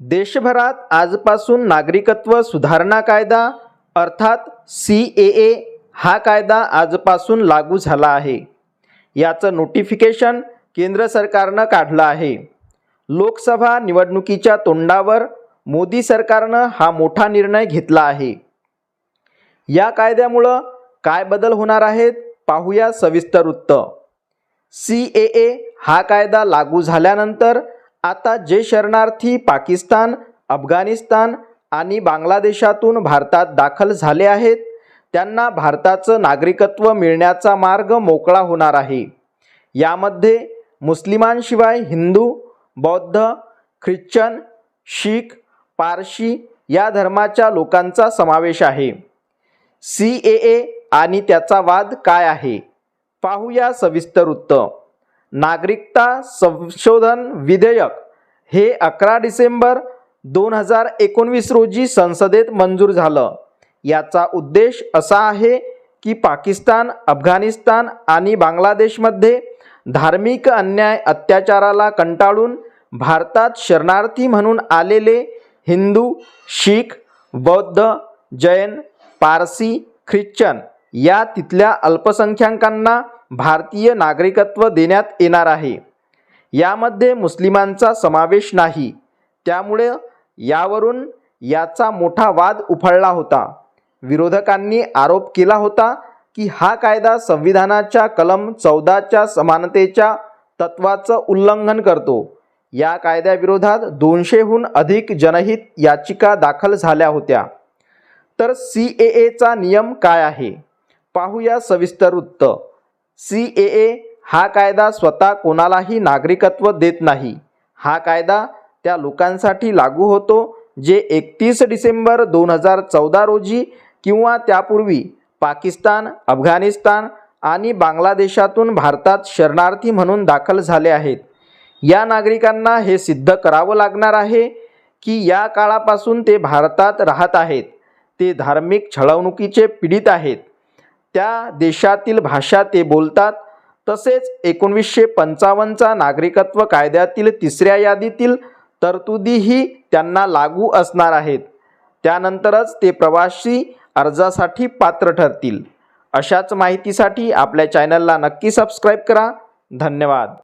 देशभरात आजपासून नागरिकत्व सुधारणा कायदा अर्थात सी ए ए हा कायदा आजपासून लागू झाला आहे. याचं नोटिफिकेशन केंद्र सरकारनं काढलं आहे. लोकसभा निवडणुकीच्या तोंडावर मोदी सरकारनं हा मोठा निर्णय घेतला आहे. या कायद्यामुळं काय बदल होणार आहेत पाहूया सविस्तर वृत्त. सी ए ए हा कायदा लागू झाल्यानंतर आता जे शरणार्थी पाकिस्तान अफगाणिस्तान आणि बांगलादेशातून भारतात दाखल झाले आहेत त्यांना भारताचं नागरिकत्व मिळण्याचा मार्ग मोकळा होणार आहे. यामध्ये मुस्लिमांशिवाय हिंदू बौद्ध ख्रिश्चन शीख पारशी या धर्माच्या लोकांचा समावेश आहे. सी ए ए आणि त्याचा वाद काय आहे? पाहूया सविस्तर वृत्त नागरिकता संशोधन विधेयक हे अकरा डिसेंबर दोन हजार एकोणवीस रोजी संसदेत मंजूर झालं. याचा उद्देश असा आहे की पाकिस्तान अफगाणिस्तान आणि बांगलादेशमध्ये धार्मिक अन्याय अत्याचाराला कंटाळून भारतात शरणार्थी म्हणून आलेले हिंदू शीख बौद्ध जैन पारसी ख्रिश्चन या तिथल्या अल्पसंख्याकांना भारतीय नागरिकत्व देण्यात येणार आहे. यामध्ये मुस्लिमांचा समावेश नाही. त्यामुळे यावरून याचा मोठा वाद उफाळला होता. विरोधकांनी आरोप केला होता की हा कायदा संविधानाच्या कलम चौदाच्या समानतेच्या तत्वाचं उल्लंघन करतो. या कायद्याविरोधात दोनशेहून अधिक जनहित याचिका दाखल झाल्या होत्या. तर सी ए एचा नियम काय आहे? पाहूया सविस्तर वृत्त. सी ए ए हा कायदा स्वतः कोणालाही नागरिकत्व देत नाही. हा कायदा त्या लोकांसाठी लागू होतो जे एकतीस डिसेंबर दोन हजार चौदा रोजी किंवा त्यापूर्वी पाकिस्तान अफगाणिस्तान आणि बांगलादेशातून भारतात शरणार्थी म्हणून दाखल झाले आहेत. या नागरिकांना हे सिद्ध करावं लागणार आहे की या काळापासून ते भारतात राहत आहेत. ते धार्मिक छळवणुकीचे पीडित आहेत. त्या देशातील भाषा ते बोलतात. तसेच एकोणवीसशे पंचावन्नचा नागरिकत्व कायद्यातील तिसऱ्या यादीतील तरतुदीही त्यांना लागू असणार आहेत. त्यानंतरच ते प्रवासी अर्जासाठी पात्र ठरतील. अशाच माहितीसाठी आपल्या चॅनलला नक्की सबस्क्राईब करा. धन्यवाद.